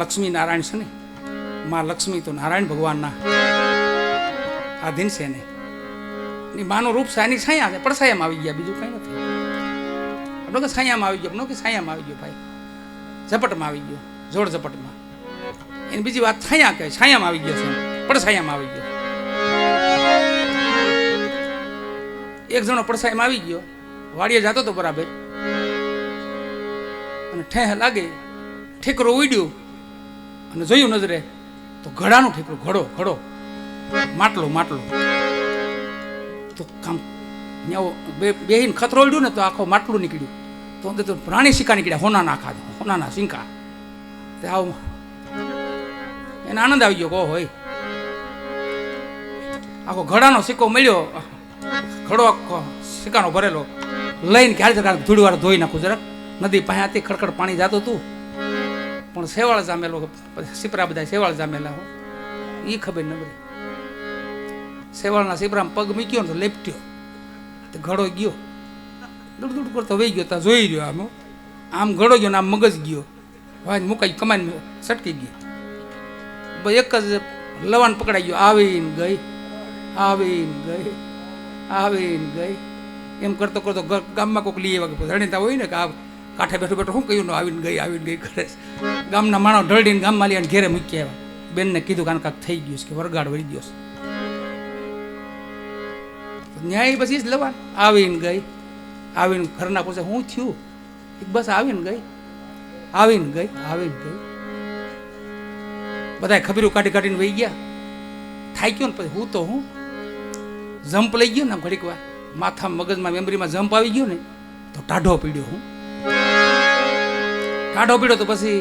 લક્ષ્મી નારાયણ છે ને? માં લક્ષ્મી તો નારાયણ ભગવાનના આધીન છે ને. એની માનું રૂપ એની છાયા છે પડછાયામાં આવી ગયા, બીજું કંઈ નથી. આપણે કે છાયામાં આવી ગયો કે છાયામાં આવી ગયો ભાઈ. ઝપટમાં આવી ગયો જોડ ઝપટમાં. એની બીજી વાત છાયા કહે છાયામાં આવી ગયો છે પડછાયામાં આવી ગયો. એક જણો પડછાયામાં આવી ગયો, વાડીએ જતો તો બરાબર. અને ઠેહ લાગે, ઠીકરો ઉડ્યો. અને જોયું નજરે, તો ઘડાનું ઠેકરું ઘડો ઘડો, માટલો માટલો. તો કામ બે, બેહીને ખતરોડ્યું ને તો આખો માટલું નીકળ્યું. તો અંદર તો પ્રાણી સિક્કા નીકળ્યા, હોનાના આખા હોનાના સિંકા તે આવ. એને આનંદ આવી ગયો, કહો હોય આખો ઘડાનો સિક્કો મળ્યો. ઘડો આખો સિક્કાનો ભરેલો. લઈને ક્યારે જરા ધૂળવાર ધોઈ નાખું જરાક. નદી પાસે ખડખડ પાણી જતું હતું. પણ સેવાળ જામેલો સીપરા બધા સેવાળ જામેલા હો. એ ખબર ન પડે. સેવાળના સિપરામાં પગ મૂક્યો ને લેપટ્યો. તો ઘડો ગયો. દૂડ દૂડ કરતો વહી ગયો. ત્યાં જોઈ રહ્યો આમ આમ ઘડો ગયો ને આમ મગજ ગયો. વાંચ મુકાઈ કમાઈને સટકી ગયો. એક જ લવાન પકડાઈ ગયો. આવીને ગઈ. આવીને ગઈ. આવીને ગઈ. એમ કરતો કરતો ગામમાં કોઈક લઈ આવ્યા રણીતા હોય ને કે આ કાંઠે બેઠું બેઠું શું કહ્યું આવીને ગઈ આવીને ગઈ કરે ગામના માણસ ઢળડીને ગામમાં લઈને ઘેરે મૂકી આવ્યા. બેનને કીધું કાન કાંક થઈ ગયું છે, કે વરગાડ વળી ગયો છે. ન્યાય પછી જ લેવા આવીને ગઈ, આવીને ઘરના પૂછે શું થયું? બસ આવીને ગઈ આવીને ગઈ આવીને ગઈ. બધા ખબીરું કાઢી કાઢીને વહી ગયા. થાય ગયો ને પછી હું તો હું. જમ્પ લઈ ગયો ને ઘડીક વાર. માથા મગજમાં મેમરીમાં જમ્પ આવી ગયો ને, તો ટાઢો પીડ્યો હું. ટાઢો પીડ્યો તો પછી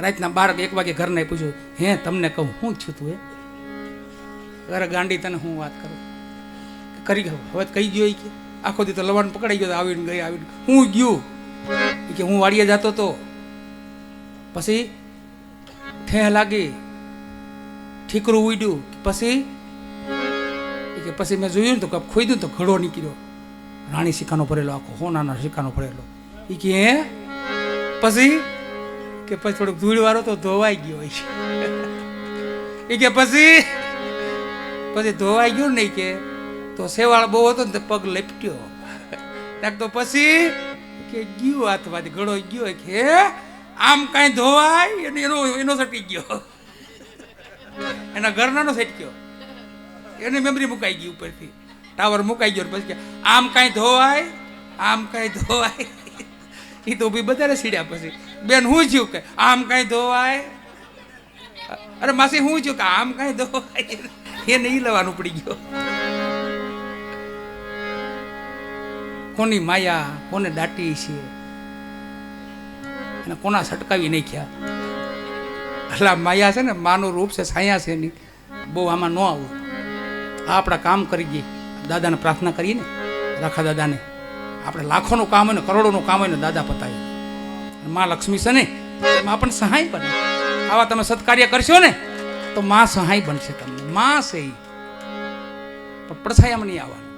રાતના બાર એક વાગે ઘરને પૂછ્યું હે, તમને કહું શું થયું તું એ અરે ગાંડી, તને હું વાત કરું? કરી ગયો હવે કહી ગયો કે, આખો દી તો લવાણ પકડાઈ ગયો આવીને ગઈ, આવીને હું ગયું? કે, હું વાડીએ જતો તો. પછી ઠેહ લાગી, ઠીકરું ઉડ્યું. પછી કે, પછી મેં જોયું ને તો ખોઈ દઉં તો ઘડો નીકળ્યો. રાણી સિક્કાનો ભરેલો, આખો હોનાના સિક્કાનો ભરેલો. એ કે, હે? પછી કે પછી થોડુંક ધૂળ વાળો તો ધોવાઈ ગયો હોય ઈ કે પછી પછી ધોવાઈ ગયો ને કે, તો સેવાળ બહુ હતો ને પગ લપટ્યો. ત્યાં તો પછી કે ગયો હાથમાંથી ઘડો ગયો કે આમ કાંઈ ધોવાય? અને એનો એનો સટી ગયો. એના ઘરનાનો ગયો. એને મેમરી મુકાઈ ગઈ ઉપરથી. ટાવર મુકાઈ ગયો પછી આમ કાંઈ ધોવાય? આમ કાંઈ ધોવાય? એ તો ભી બધાને સીડ્યા પછી. બેન, હું થયું કે આમ કાંઈ ધોવાય? અરે માસી, હું થયું કે આમ કાંઈ ધોવાય? એ નહીં લેવાનું પડી ગયો. કોની માયા, કોને દાટી છે? અને કોના સટકાવી નાખ્યા? એટલે માયા છે ને, માનું રૂપ છે, સાયા છે એની. બહુ આમાં ન આવું. આપણા કામ કરી દઈએ દાદાને પ્રાર્થના કરીએ ને રાખા દાદાને આપણે લાખોનું કામ હોય ને કરોડોનું કામ હોય ને દાદા પતાવી મા લક્ષ્મી છે ને, એમાં પણ સહાય બને. આવા તમે સત્કાર્ય કરશો ને, તો માં સહાય બનશે તમને. માં છે. પણ પડછાયામાં નહીં આવવાનું.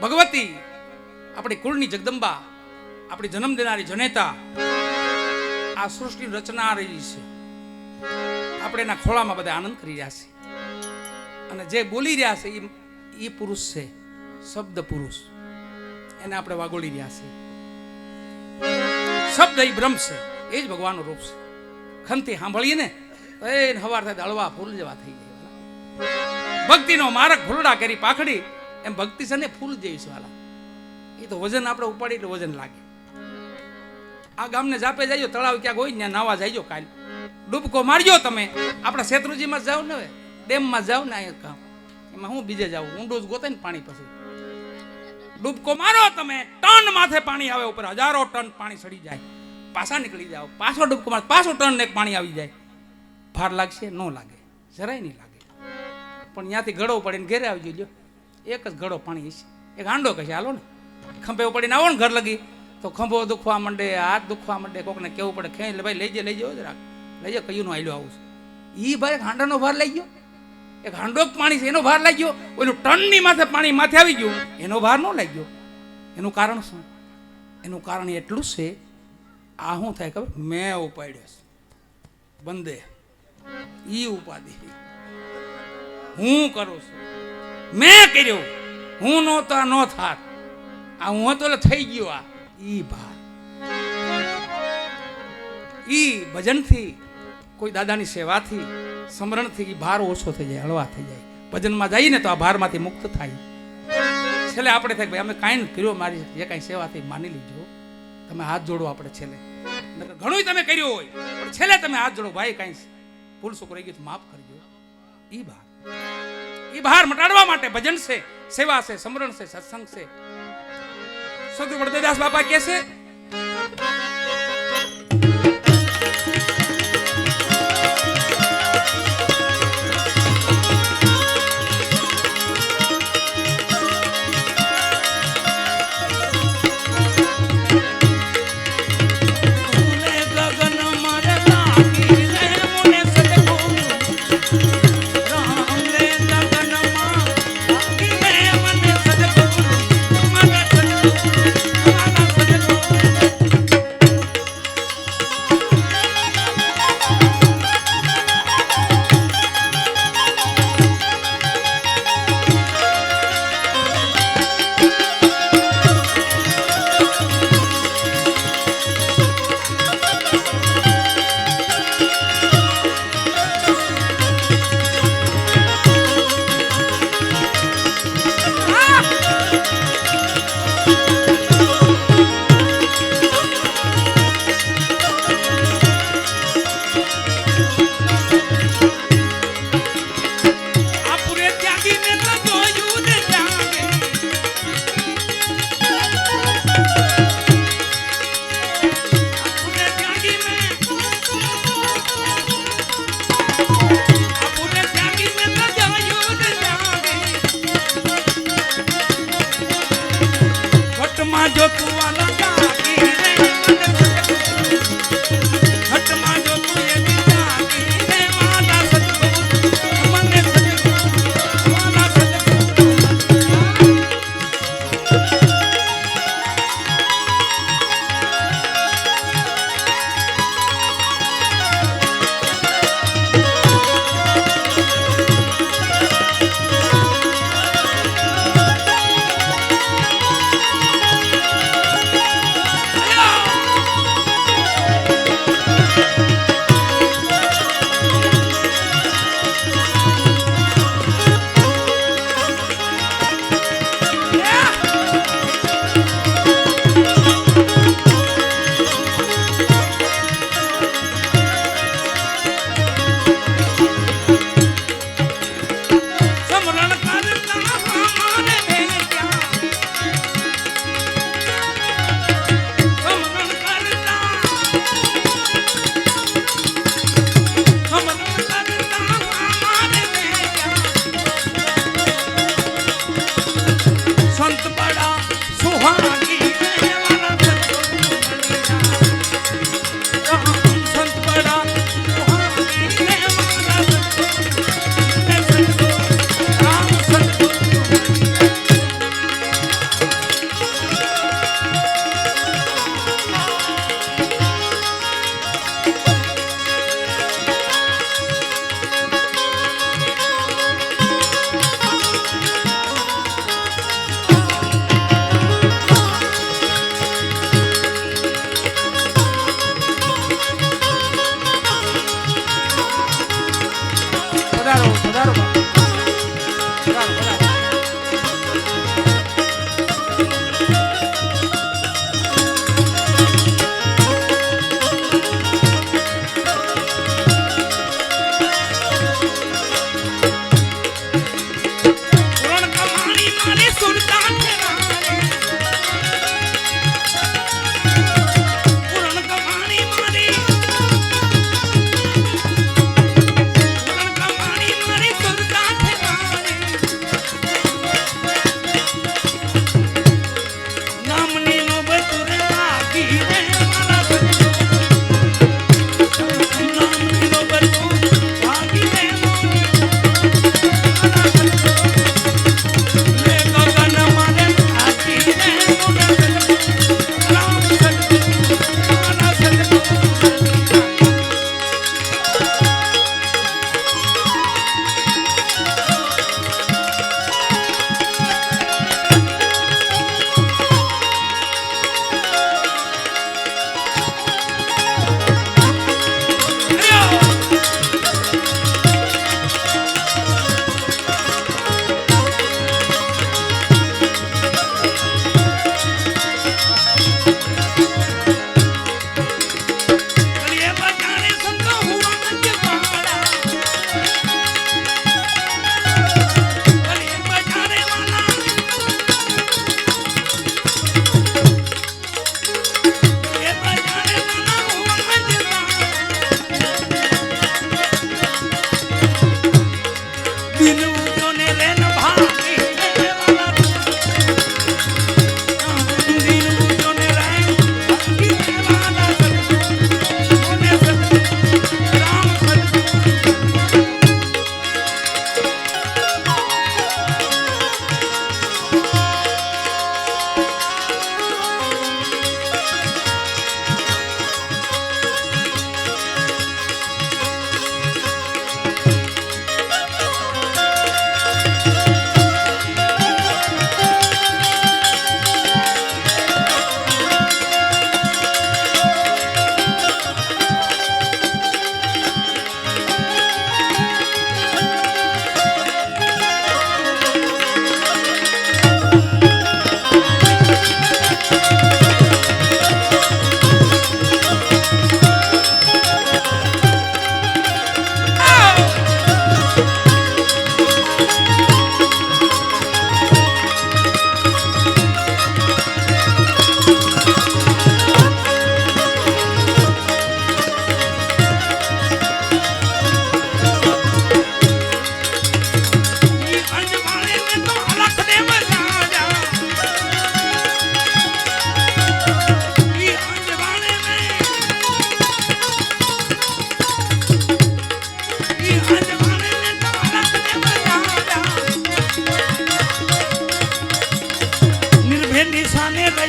ભગવતી, આપણી કુળની જગદંબા, આપણી જન્મ દેનારી જનેતા, આ સૃષ્ટિ રચનારી છે. આપણે એના ખોળામાં બધા આનંદ કરી રહ્યા છે અને જે બોલી રહ્યા છે એ એ પુરુષ છે, શબ્દ પુરુષ. એને આપણે વાગોળી રહ્યા છે. શબ્દ એ બ્રહ્મ છે, એ જ ભગવાનનું રૂપ છે. ખંતી સાંભળીએ ને એ હવાર થાય દળવા ફૂલ જેવા થઈ જાય. ભક્તિનો મારક ફૂલડા કરી પાખડી, એમ ભક્તિ છે ને ફૂલ જેવી છે વાલા. એ તો વજન આપણે ઉપાડી એટલે વજન લાગે. આ ગામને જાપે જઈજો તળાવ ક્યાંક હોય ત્યાં નાવા જાયજો કાલ. ડૂબકો મારજો તમે. આપણા શેત્રુજીમાં જાઓ ને હવે. ડેમમાં જાવ ને અહીંયા કામ. એમાં હું બીજે જાવ ઊંડું જ ગોતે ને પાણી પછી. ડૂબકો મારો તમે. ટન માથે પાણી આવે ઉપર. હજારો ટન પાણી સડી જાય. પાછા નીકળી જાઓ. પાછો ડૂબકો મારે. પાછો ટન ને પાણી આવી જાય. ભાર લાગશે, ન લાગે. જરાય નહીં લાગે. પણ ત્યાંથી ઘડો પડીને ઘેરે આવી જજો એક જ ઘડો પાણી હશે. એક હાંડો કહેશે હાલો ને. ખંભે પડીને આવો ને ઘર લગી. તો ખંભો દુખવા માંડે, હાથ દુખવા માંડે. કોકને કેવું પડે, ખેંચ ભાઈ લઈ જાય લઈ જાઓ જરાક. લઈ જાઓ કયું આયલો આવું છે. ઈ ભાઈ હાંડાનો ભાર લઈ ગયો. એક હાંડો પાણી છે, એનો ભાર લાગ્યો. ઓલું ટનની માથે પાણી માથે આવી ગયું. એનો ભાર ન લાગ્યો. એનું કારણ શું? એનું કારણ એટલું છે, આ શું થાય ખબર? મેં ઉપાડ્યો છે. બંદે. ઈ ઉપાધિ. હું કરું છું. મેં કર્યું. હું નહોતો, ન થાત. આ હું હતો એટલે થઈ ગયો આ. ઈ ભાર. ઈ ભજનથી કોઈ દાદાની સેવાથી સ્મરણથી ભાર ઓછો થઈ જાય, હળવા થઈ જાય. ભજનમાં જઈએ ને તો આ ભારમાંથી મુક્ત થાય. છેલ્લે આપણે થાય ભાઈ, અમે કાંઈ કર્યો, મારી જે કાંઈ સેવા થઈ માની લીજો. તમે હાથ જોડો આપણે છેલ્લે. ઘણું તમે કર્યું હોય, પણ છેલ્લે તમે હાથ જોડો, ભાઈ, કાંઈ ભૂલ શું રહી ગયું માફ કરજો. ઈ ભાર. ઈ ભાર મટાડવા માટે ભજન છે, સેવા છે, સમરણ છે, સત્સંગ છે. સદગુરુ વડદેદાસ બાપા કહે Claro.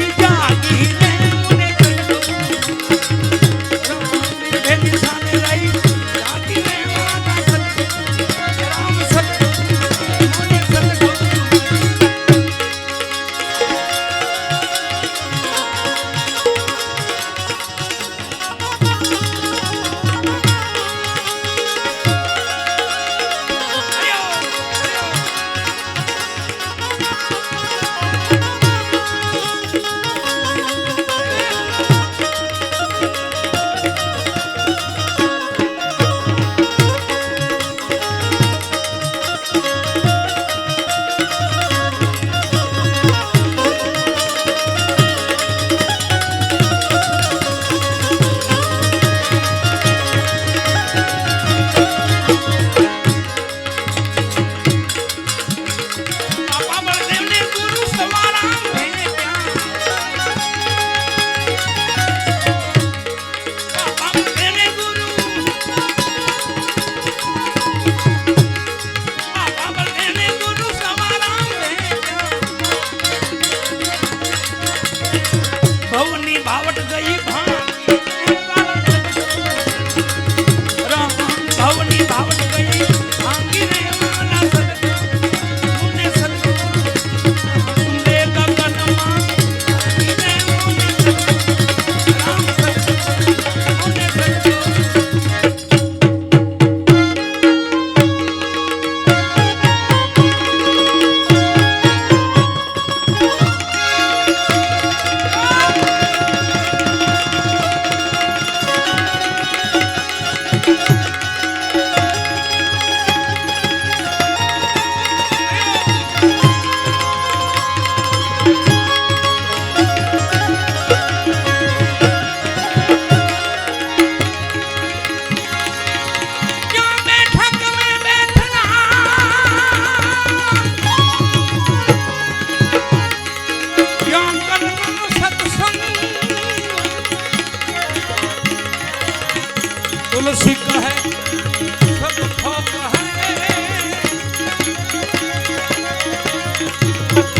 ligado e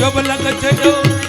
જબ લગ